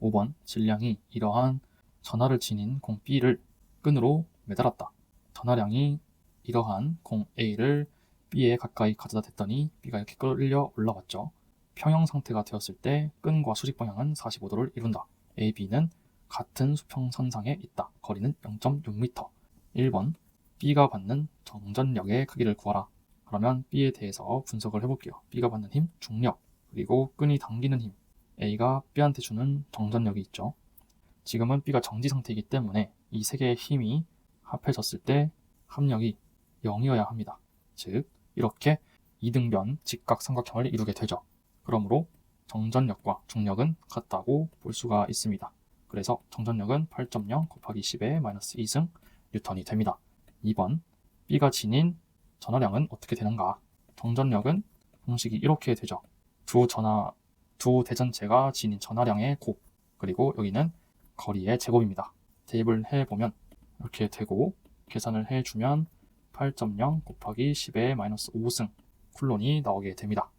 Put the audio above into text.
5번 질량이 이러한 전하를 지닌 공 B를 끈으로 매달았다. 전하량이 이러한 공 A를 B에 가까이 가져다 댔더니 B가 이렇게 끌려 올라왔죠. 평형 상태가 되었을 때 끈과 수직 방향은 45도를 이룬다. A, B는 같은 수평선상에 있다. 거리는 0.6m. 1번 B가 받는 정전력의 크기를 구하라. 그러면 B에 대해서 분석을 해볼게요. B가 받는 힘, 중력, 그리고 끈이 당기는 힘. A가 B한테 주는 정전력이 있죠. 지금은 B가 정지 상태이기 때문에 이 세 개의 힘이 합해졌을 때 합력이 0이어야 합니다. 즉, 이렇게 이등변 직각삼각형을 이루게 되죠. 그러므로 정전력과 중력은 같다고 볼 수가 있습니다. 그래서 정전력은 8.0 곱하기 10의 마이너스 2승 뉴턴이 됩니다. 2번 B가 지닌 전하량은 어떻게 되는가? 정전력은 공식이 이렇게 되죠. 두 전하 두 대전체가 지닌 전하량의 곱 그리고 여기는 거리의 제곱입니다. 대입을 해보면 이렇게 되고 계산을 해주면 8.0 곱하기 10의 마이너스 5승 쿨론이 나오게 됩니다.